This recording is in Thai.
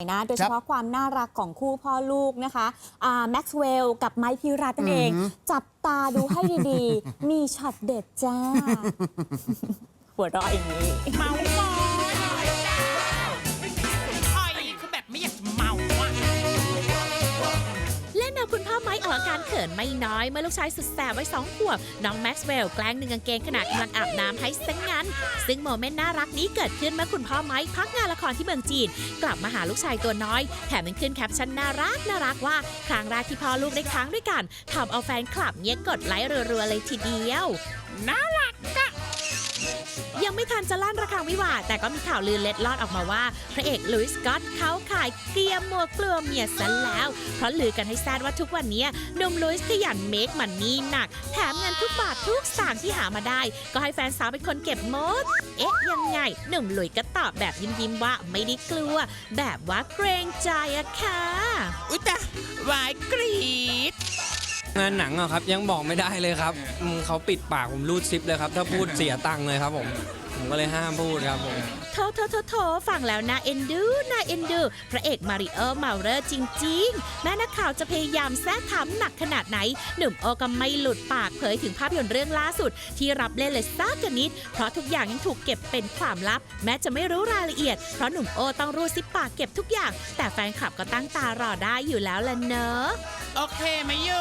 นะโดยเฉพาะความน่ารักของคู่พ่อลูกนะคะแม็กซ์เวลกับไมค์พิรัตน์นั่นเองอือหือจับตาดูให้ดีๆ มีช็อตเด็ดจ้า หัวเราะอย่างนี้ เมาหมอยไอ้คือแบบไม่อยากจะเมาอะเล่นเอาคุณพ่อ ของกอาการเขินไม่น้อย เมื่อลูกชายสุดแสบวัยสองขวบ น้องแม็กซ์เวลล์แกล้งหนึ่งกางเกงขณะกำลังอาบน้ำให้ซะงั้น ซึ่งโมเมนต์น่ารักนี้เกิดขึ้นเมื่อคุณพ่อไม้พักงานละครที่เมืองจีน กลับมาหาลูกชายตัวน้อย แถมยังขึ้นแคปชั่นน่ารักน่ารักว่า ครั้งแรกที่พ่อลูกได้ค้างด้วยกันทำเอาแฟนคลับเงี้ยกดไลค์รัวๆเลยทีเดียวน่ารัก ไม่ทันจะลั่นระฆังวิวาห์แต่ก็มีข่าวลือเล็ดลอดออกมาว่า พระเอกลุยส์สกอตเขาขายเกลียมมัวกลัวเมียซะแล้ว เพราะลือกันให้แซดว่าทุกวันนี้หนุ่มลุยส์ขยันเมคมันนี่หนัก แถมเงินทุกบาททุกสตางค์ที่หามาได้ ก็ให้แฟนสาวเป็นคนเก็บหมด เอ๊ะยังไง หนุ่มลุยก็ตอบแบบยิ้มๆว่าไม่ได้กลัว แบบว่าเกรงใจอะค่ะ อุ้ยแต่วายกรีด งานหนังอะครับยังบอกไม่ได้เลยครับอืมเขาปิดปากผมรูดซิปเลยครับ ถ้าพูดเสียตังค์เลยครับผม ผมก็เลยห้ามพูดครับผม โถโถโถโถฟังแล้วน่าเอ็นดูน่าเอ็นดู พระเอกมาริโอเมาเรอร์จริง ๆ แม้นักข่าวจะพยายามแทรกถามหนักขนาดไหน หนุ่มโอก็ไม่หลุดปากเผยถึงภาพยนตร์เรื่องล่าสุด ที่รับเล่นเลยซากกันนิด เพราะทุกอย่างยังถูกเก็บเป็นความลับ แม้จะไม่รู้รายละเอียด เพราะหนุ่มโอต้องรูดซิปปากเก็บทุกอย่าง แต่แฟนคลับก็ตั้งตารอได้อยู่แล้วล่ะเนอะ โอเคไหมยู